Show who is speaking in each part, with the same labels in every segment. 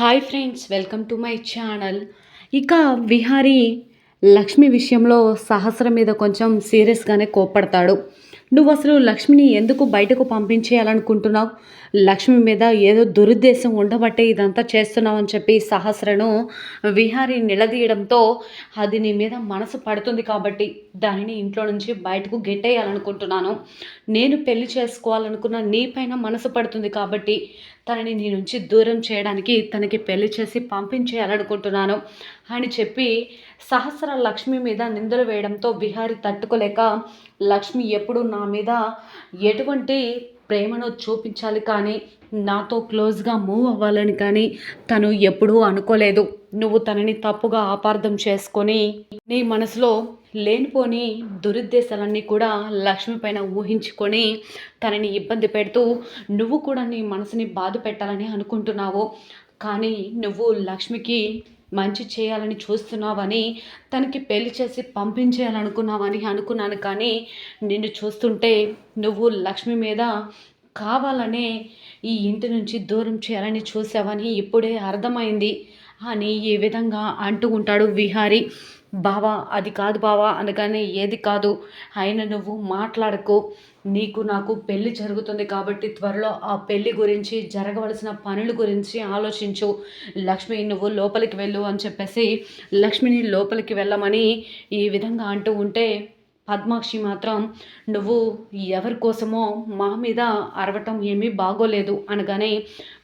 Speaker 1: Hi friends welcome to my channel. ఇక విహారీ లక్ష్మి విషయంలో సహస్రం మీద కొంచెం సీరియస్గానే కోప్పడతాడు. నువ్వు అసలు లక్ష్మిని ఎందుకు బయటకు పంపించేయాలనుకుంటున్నావు? లక్ష్మి మీద ఏదో దురుద్దేశం ఉండబట్టే ఇదంతా చేస్తున్నావు అని చెప్పి సహస్రను విహారి నిలదీయడంతో అది నీ మీద మనసు పడుతుంది కాబట్టి దానిని ఇంట్లో నుంచి బయటకు గెట్టేయాలనుకుంటున్నాను. నేను పెళ్ళి చేసుకోవాలనుకున్న నీ పైన మనసు పడుతుంది కాబట్టి తనని నీ నుంచి దూరం చేయడానికి తనకి పెళ్ళి చేసి పంపించేయాలనుకుంటున్నాను అని చెప్పి సహస్ర లక్ష్మి మీద నిందలు వేయడంతో విహారి తట్టుకోలేక లక్ష్మి ఎప్పుడు నా మీద ఎటువంటి ప్రేమను చూపించాలి కానీ నాతో క్లోజ్గా మూవ్ అవ్వాలని కానీ తను ఎప్పుడూ అనుకోలేదు. నువ్వు తనని తప్పుగా అపార్థం చేసుకొని నీ మనసులో లేనిపోని దురుద్దేశాలన్నీ కూడా లక్ష్మి పైన ఊహించుకొని తనని ఇబ్బంది పెడుతూ నువ్వు కూడా నీ మనసుని బాధ పెట్టాలని అనుకుంటున్నావు. కానీ నువ్వు లక్ష్మికి మంచి చేయాలని చూస్తున్నావని తనకి పెళ్ళి చేసి పంపించేయాలనుకున్నావని అనుకున్నాను కానీ నిన్ను చూస్తుంటే నువ్వు లక్ష్మి మీద కావాలనే ఈ ఇంటి నుంచి దూరం చేయాలని చూసావని ఇప్పుడే అర్థమైంది. అని ఈ విధంగా అంటూ ఉంటాడు విహారీ. బావా అది కాదు బావా అనగానే ఏది కాదు. అయినా నువ్వు మాట్లాడకు. నీకు నాకు పెళ్ళి జరుగుతుంది కాబట్టి త్వరలో ఆ పెళ్ళి గురించి జరగవలసిన పనుల గురించి ఆలోచించు. లక్ష్మి నువ్వు లోపలికి వెళ్ళు అని చెప్పేసి లక్ష్మిని లోపలికి వెళ్ళమని ఈ విధంగా అంటూ ఉంటే పద్మాక్షి మాత్రం నువ్వు ఎవరి కోసమో మా మీద అరవటం ఏమీ బాగోలేదు అనగానే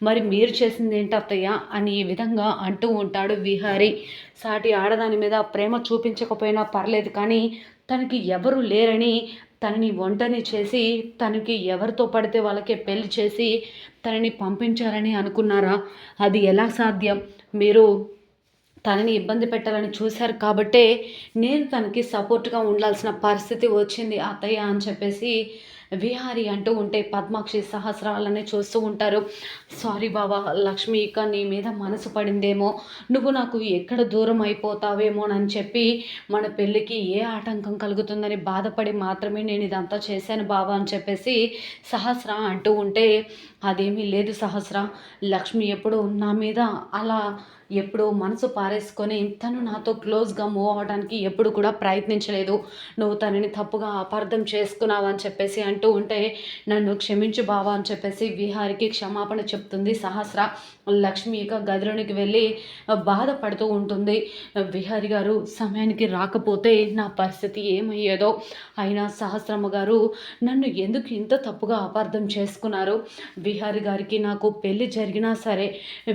Speaker 1: మరి మీరు చేసింది ఏంటి అత్తయ్య? అని ఈ విధంగా అంటూ ఉంటాడు విహారీ. సాటి ఆడదాని మీద ప్రేమ చూపించకపోయినా పర్లేదు కానీ తనకి ఎవరు లేరని తనని ఒంటని చేసి తనకి ఎవరితో పడితే వాళ్ళకే పెళ్ళి చేసి తనని పంపించాలని అనుకున్నారా? అది ఎలా సాధ్యం? మీరు తనని ఇబ్బంది పెట్టాలని చూశారు కాబట్టే నేను తనకి సపోర్ట్గా ఉండాల్సిన పరిస్థితి వచ్చింది అత్తయ్య అని చెప్పేసి విహారి అంటూ ఉంటే పద్మాక్షి సహస్రాలనే చూస్తూ ఉంటారు. సారీ బాబా లక్ష్మి ఇక నీ మీద మనసు పడిందేమో. నువ్వు నాకు ఎక్కడ దూరం అయిపోతావేమోనని చెప్పి మన పెళ్ళికి ఏ ఆటంకం కలుగుతుందని బాధపడి మాత్రమే నేను ఇదంతా చేశాను బాబా అని చెప్పేసి సహస్ర అంటూ ఉంటే అదేమీ లేదు సహస్ర. లక్ష్మి ఎప్పుడు నా మీద అలా ఎప్పుడు మనసు పారేసుకొని తను నాతో క్లోజ్గా మూవ్ అవ్వడానికి ఎప్పుడు కూడా ప్రయత్నించలేదు. నువ్వు తనని తప్పుగా అపార్థం చేసుకున్నావు అని చెప్పేసి అంటూ ఉంటే నన్ను క్షమించు బావా అని చెప్పేసి విహారికి క్షమాపణ చెప్తుంది సహస్ర. లక్ష్మి ఇక గదిలోనికి వెళ్ళి బాధపడుతూ ఉంటుంది. విహారి గారు సమయానికి రాకపోతే నా పరిస్థితి ఏమయ్యేదో? అయినా సహస్రమ్మ గారు నన్ను ఎందుకు ఇంత తప్పుగా అపార్థం చేసుకున్నారు? విహారి గారికి నాకు పెళ్ళి జరిగినా సరే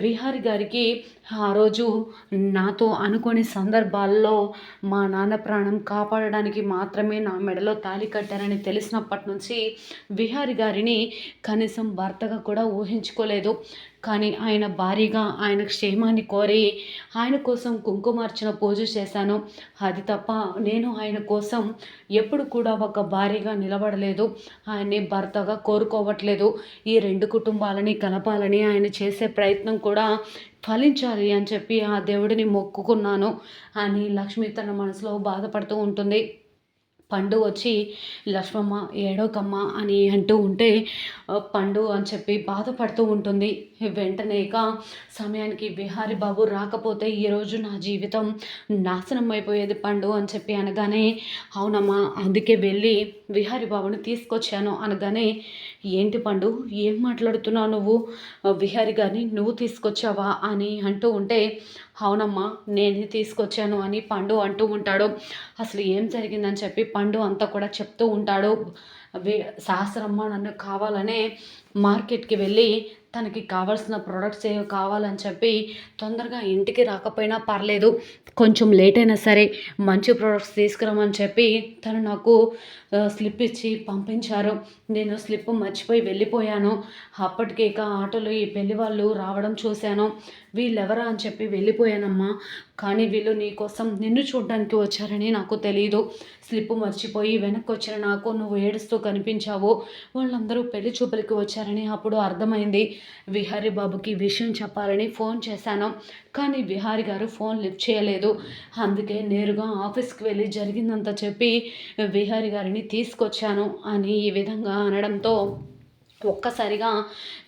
Speaker 1: విహారి గారికి ఆ రోజు నాతో అనుకోని సందర్భాల్లో మా నాన్న ప్రాణం కాపాడడానికి మాత్రమే నా మెడలో తాళి కట్టారని తెలిసినప్పటి నుంచి విహారి గారిని కనీసం భర్తగా కూడా ఊహించుకోలేదు. కానీ ఆయన భారీగా ఆయన క్షేమాన్ని కోరి ఆయన కోసం కుంకుమార్చన పూజ చేశాను. అది తప్ప నేను ఆయన కోసం ఎప్పుడు కూడా ఒక భారీగా నిలబడలేదు. ఆయన్ని భర్తగా కోరుకోవట్లేదు. ఈ రెండు కుటుంబాలని కలపాలని ఆయన చేసే ప్రయత్నం కూడా ఫలించాలి అని చెప్పి ఆ దేవుడిని మొక్కుకున్నాను అని లక్ష్మి తన మనసులో బాధపడుతూ ఉంటుంది. పండు వచ్చి లక్ష్మమ్మ ఏడోకమ్మ అని అంటూ ఉంటే పండు అని చెప్పి బాధపడుతూ ఉంటుంది. వెంటనే ఇక సమయానికి విహారి బాబు రాకపోతే ఈరోజు నా జీవితం నాశనం అయిపోయేది పండు అని చెప్పి అనగానే అవునమ్మా అందుకే వెళ్ళి విహారి బాబుని తీసుకొచ్చాను. అనగానే ఏంటి పండు ఏం మాట్లాడుతున్నావు నువ్వు? విహారి గారిని నువ్వు తీసుకొచ్చావా? అని అంటూ ఉంటే అవునమ్మా నేను తీసుకొచ్చాను అని పండు అంటూ ఉంటాడు. అసలు ఏం జరిగిందని చెప్పి పండు అంతా కూడా చెప్తూ ఉంటాడు. సహస్రమ్మ నన్ను కావాలనే మార్కెట్కి వెళ్ళి తనకి కావాల్సిన ప్రొడక్ట్స్ ఏవో కావాలని చెప్పి తొందరగా ఇంటికి రాకపోయినా పర్లేదు. కొంచెం లేట్ అయినా సరే మంచి ప్రొడక్ట్స్ తీసుకురామని చెప్పి తను నాకు స్లిప్ ఇచ్చి పంపించారు. నేను స్లిప్ మర్చిపోయి వెళ్ళిపోయాను. అప్పటికే ఇక ఆటోలో ఈ పెళ్ళి వాళ్ళు రావడం చూశాను. వీళ్ళెవరా అని చెప్పి వెళ్ళిపోయానమ్మా. కానీ వీళ్ళు నీ కోసం నిన్ను చూడడానికి వచ్చారని నాకు తెలియదు స్లిప్ మర్చిపోయి వెనక్కి వచ్చిన నాకు నువ్వు ఏడుస్తూ కనిపించావు. వాళ్ళందరూ పెళ్ళి చూపులకి వచ్చారని అప్పుడు అర్థమైంది. విహారీ బాబుకి విషయం చెప్పాలని ఫోన్ చేశాను. కానీ విహారీ గారు ఫోన్ లిఫ్ట్ చేయలేదు. అందుకే నేరుగా ఆఫీస్కి వెళ్ళి జరిగిందంతా చెప్పి విహారీ గారిని తీసుకొచ్చాను అని ఈ విధంగా అనడంతో ఒక్కసారిగా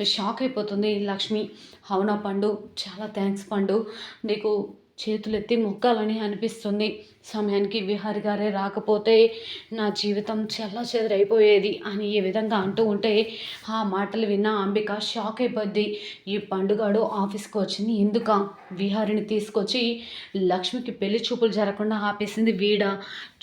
Speaker 1: షాక్ అయిపోతుంది లక్ష్మి. అవునా పండు? చాలా థ్యాంక్స్ పండు. నీకు చేతులెత్తి మొక్కాలని అనిపిస్తుంది. సమయానికి విహారి గారే రాకపోతే నా జీవితం చల్లా చెదరైపోయేది అని ఈ విధంగా అంటూ ఉంటే ఆ మాటలు విన్న అంబిక షాక్ అయిపోద్ది. ఈ పండుగాడు ఆఫీస్కి వచ్చింది ఎందుక? విహారిని తీసుకొచ్చి లక్ష్మికి పెళ్ళి చూపులు జరగకుండా ఆపేసింది వీడ.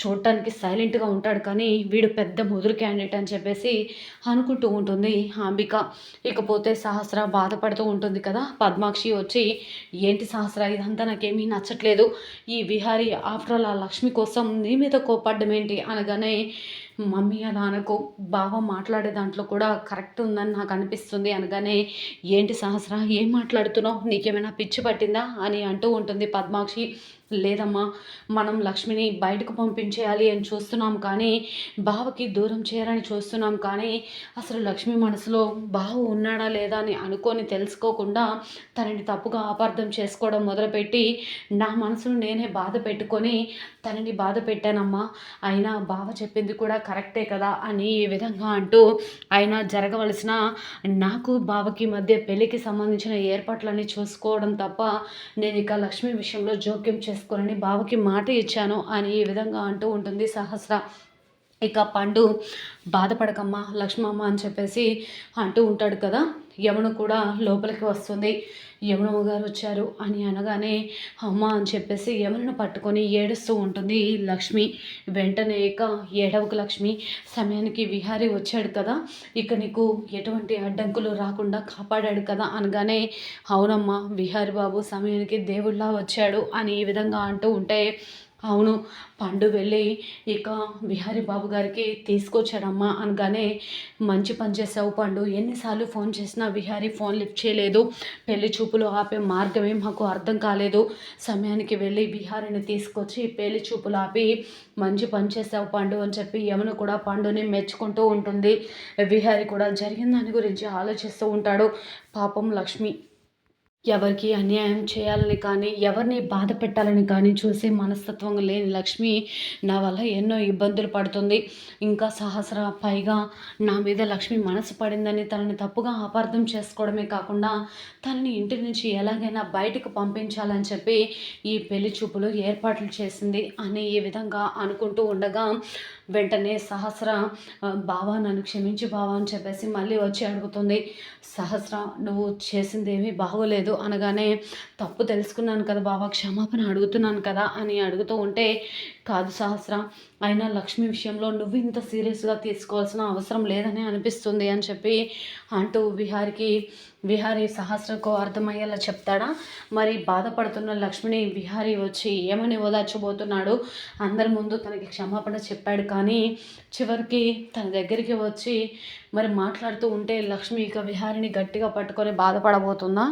Speaker 1: చూడటానికి సైలెంట్గా ఉంటాడు కానీ వీడు పెద్ద ముదురు క్యాండిడేట్ అని చెప్పేసి అనుకుంటూ ఉంటుంది అంబిక. ఇకపోతే సహస్ర బాధపడుతూ ఉంటుంది కదా? పద్మాక్షి వచ్చి ఏంటి సహస్ర? ఇదంతా నాకేమీ నచ్చట్లేదు. ఈ విహారి ఆఫ్టర్ ఆల్ ఆ లక్ష్మి కోసం నీ మీద కోపడ్డం ఏంటి అనగానే మమ్మీ అలా అనకు. బావ మాట్లాడే దాంట్లో కూడా కరెక్ట్ ఉందని నాకు అనిపిస్తుంది. అనగానే ఏంటి సహస్ర ఏం మాట్లాడుతున్నావు? నీకేమైనా పిచ్చి పట్టిందా? అని అంటూ ఉంటుంది పద్మాక్షి. లేదమ్మా మనం లక్ష్మిని బయటకు పంపించేయాలి అని చూస్తున్నాం కానీ బావకి దూరం చేయాలని చూస్తున్నాం కానీ అసలు లక్ష్మి మనసులో బావ ఉన్నాడా లేదా అని అనుకొని తెలుసుకోకుండా తనని తప్పుగా అపార్థం చేసుకోవడం మొదలుపెట్టి నా మనసును నేనే బాధ పెట్టుకొని తనని బాధ పెట్టానమ్మా. అయినా బావ చెప్పింది కూడా కరెక్టే కదా అని ఈ విధంగా అంటూ అయినా జరగవలసిన నాకు బావకి మధ్య పెళ్ళికి సంబంధించిన ఏర్పాట్లన్నీ చూసుకోవడం తప్ప నేను ఇక లక్ష్మి విషయంలో జోక్యం చేసుకోనని బావకి మాట ఇచ్చాను అని ఈ విధంగా అంటూ ఉంటుంది సహస్ర. ఇక పండు బాధపడకమ్మా లక్ష్మమ్మ అని చెప్పేసి అంటూ ఉంటాడు కదా యమును కూడా లోపలికి వస్తుంది. యమునమ్మ గారు వచ్చారు అని అనగానే అమ్మ అని చెప్పేసి యమునను పట్టుకొని ఏడుస్తూ ఉంటుంది లక్ష్మి. వెంటనే ఇక ఏడవకు లక్ష్మి. సమయానికి విహారి వచ్చాడు కదా ఇక నీకు ఎటువంటి అడ్డంకులు రాకుండా కాపాడాడు కదా అనగానే అవునమ్మా విహారీ బాబు సమయానికి దేవుళ్ళ వచ్చాడు అని ఈ విధంగా అంటూ ఉంటే అవును పండు వెళ్ళి ఇక విహారీ బాబు గారికి తీసుకొచ్చాడమ్మా అనగానే మంచి పని చేసావు పండు. ఎన్నిసార్లు ఫోన్ చేసినా విహారీ ఫోన్ లిఫ్ట్ చేయలేదు. పెళ్ళి చూపులు ఆపే మార్గమే మాకు అర్థం కాలేదు. సమయానికి వెళ్ళి విహారీని తీసుకొచ్చి పెళ్ళి చూపులు ఆపి మంచి పని చేసావు పండు అని చెప్పి యమున కూడా పండుని మెచ్చుకుంటూ ఉంటుంది. విహారీ కూడా జరిగిన దాని గురించి ఆలోచిస్తూ ఉంటాడు. పాపం లక్ష్మి ఎవరికి అన్యాయం చేయాలని కానీ ఎవరిని బాధ పెట్టాలని కానీ చూసే మనస్తత్వం లేని లక్ష్మి నా వల్ల ఎన్నో ఇబ్బందులు పడుతుంది. ఇంకా సహస్ర పైగా నా మీద లక్ష్మి మనసు పడిందని తనని తప్పుగా అపార్థం చేసుకోవడమే కాకుండా తనని ఇంటి నుంచి ఎలాగైనా బయటకు పంపించాలని చెప్పి ఈ పెళ్ళి చూపులు ఏర్పాట్లు చేసింది అని ఈ విధంగా అనుకుంటూ ఉండగా వెంటనే సహస్ర బావా నన్ను క్షమించి బావా అని చెప్పేసి మళ్ళీ వచ్చి అడుగుతుంది. సహస్ర నువ్వు చేసింది ఏమీ బాగోలేదు అనగానే తప్పు తెలుసుకున్నాను కదా బావా క్షమాపణ అడుగుతున్నాను కదా అని అడుగుతూ ఉంటే కాదు సహస్ర అయినా లక్ష్మి విషయంలో నువ్వు ఇంత సీరియస్గా తీసుకోవాల్సిన అవసరం లేదని అనిపిస్తుంది అని చెప్పి అంటూ విహారికి విహారీ సహస్రకు అర్థమయ్యేలా చెప్తాడా? మరి బాధపడుతున్న లక్ష్మిని విహారీ వచ్చి ఏమని ఓదార్చబోతున్నాడు? అందరి ముందు తనకి క్షమాపణ చెప్పాడు కానీ చివరికి తన దగ్గరికి వచ్చి మరి మాట్లాడుతూ ఉంటే లక్ష్మి ఇక విహారిని గట్టిగా పట్టుకొని బాధపడబోతుందా?